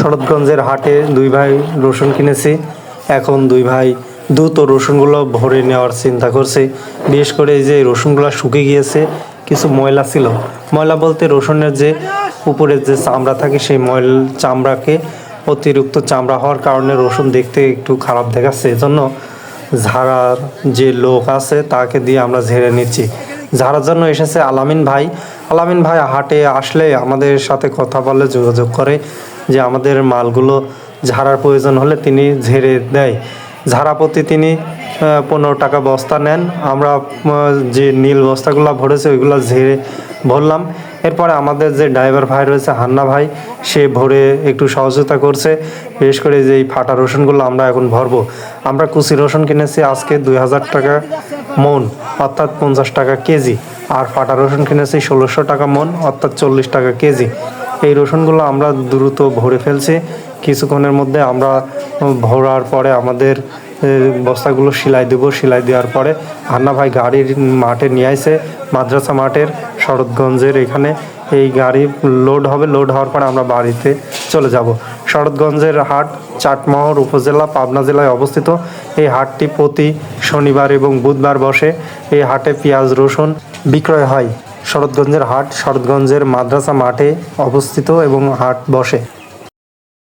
শরৎগঞ্জের হাটে দুই ভাই রসুন কিনেছি। এখন দুই ভাই দ্রুত রসুনগুলো ভরে নেওয়ার চিন্তা করছে। বিশেষ করে এই যে রসুনগুলো শুকিয়ে গিয়েছে, কিছু ময়লা ছিল। ময়লা বলতে রসুনের যে উপরের যে চামড়া থাকে, সেই ময়ল চামড়াকে অতিরিক্ত চামড়া হওয়ার কারণে রসুন দেখতে একটু খারাপ দেখাচ্ছে। এজন্য ঝাড়ার যে লোক আছে, তাকে দিয়ে আমরা ঝেড়ে নিচ্ছি। ঝাড়ার জন্য এসেছে আলামিন ভাই। আলামিন ভাই হাটে আসলে আমাদের সাথে কথা বলে যোগাযোগ করে। যে আমাদের মালগুলো ঝাড়ার প্রয়োজন হলে তিনি ঝেড়ে দেয়। ঝাড়া প্রতি তিনি পনেরো টাকা বস্তা নেন। আমরা যে নীল বস্তাগুলো ভরেছে, ওইগুলো ঝেড়ে ভরলাম। এরপরে আমাদের যে ড্রাইভার ভাই রয়েছে, হান্না ভাই, সে ভরে একটু সহযোগিতা করছে। বিশেষ করে যে এই ফাটা রসুনগুলো আমরা এখন ভরবো। আমরা কুচি রসুন কিনেছি আজকে দুই হাজার টাকা মন, অর্থাৎ পঞ্চাশ টাকা কেজি। আর ফাটা রসুন কিনেছি ষোলোশো টাকা মন, অর্থাৎ চল্লিশ টাকা কেজি। এই রসুনগুলো আমরা দ্রুত ভরে ফেলছি। কিছুক্ষণের মধ্যে আমরা ভরার পরে আমাদের বস্তাগুলো সেলাই দেবো। সেলাই দেওয়ার পরে হান্না ভাই গাড়ির মাঠে নিয়ে আসে মাদ্রাসা মাঠের শরৎগঞ্জের এখানে এই গাড়ি লোড হবে। লোড হওয়ার পরে আমরা বাড়িতে চলে যাব। শরৎগঞ্জের হাট চাটমহর উপজেলা পাবনা জেলায় অবস্থিত। এই হাটটি প্রতি শনিবার এবং বুধবার বসে। এই হাটে পেঁয়াজ, রসুন বিক্রয় হয়। শরৎগঞ্জের হাট শরৎগঞ্জের মাদ্রাসা মাঠে অবস্থিত এবং হাট বসে।